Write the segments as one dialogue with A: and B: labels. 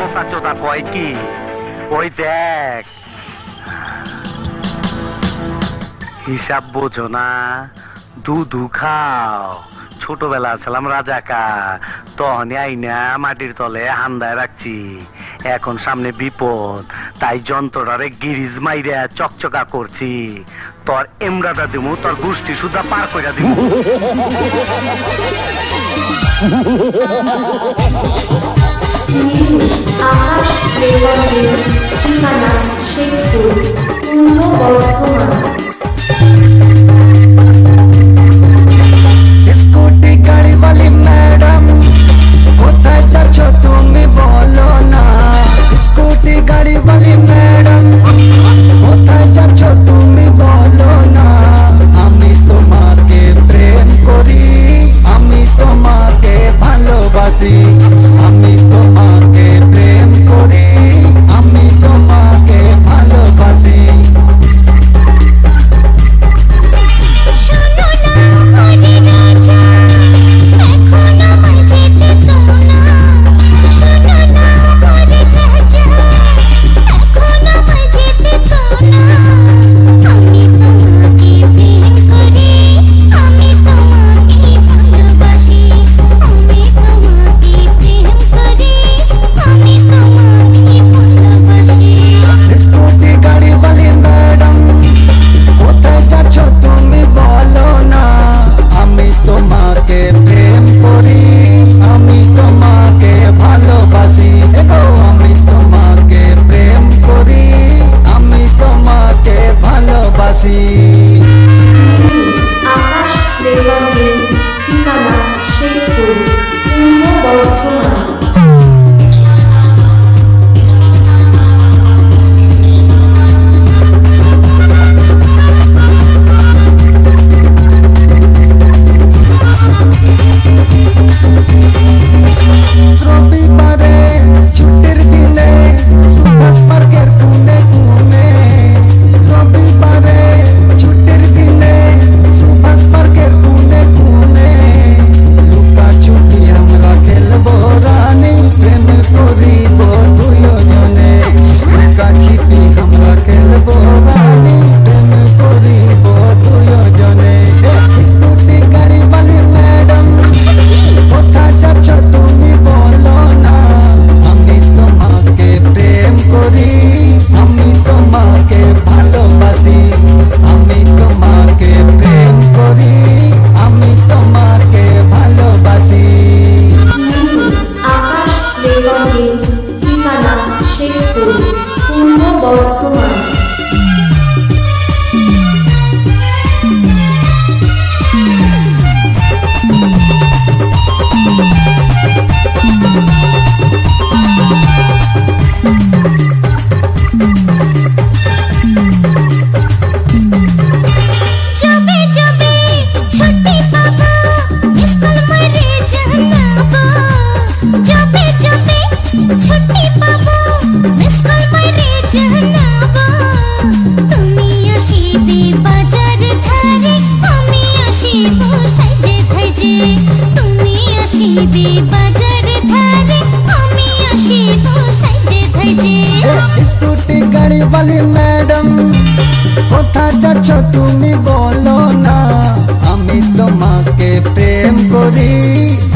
A: পোতা চোদা কয় কি? ওই দেখ। হিসাব বোঝো না, দুধু খাও। ছোটবেলা ছিলাম রাজাকা তখনই আইনা মাটির তলে হান্দায় রাখছি। এখন সামনে বিপদ, তাই যন্ত্রটারে গিরিজ মাইরে চকচকা করছি। তোর এমরাটা দিমু, তোর গোষ্ঠী সুদ্ধা পার করে কইরা
B: আকাশ বেগম ঠিকানা শেখপুর পূর্ব বর্ধমান।
C: হইবে বাজার ধারে আমি
D: আসিব সাইজে ধাইজে
C: স্কুটি গাড়ি বালি ম্যাডাম কোথা যাচ্ছ তুমি বলো না। আমি তোমাকে প্রেম করি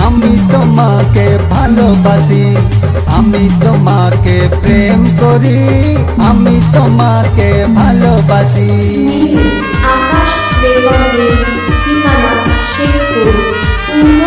C: আমি তোমাকে ভালোবাসি। আমি তোমাকে প্রেম করি আমি তোমাকে ভালোবাসি।
B: আকাশ দেবালয় ঠিকানা শেখপুর পূর্ণ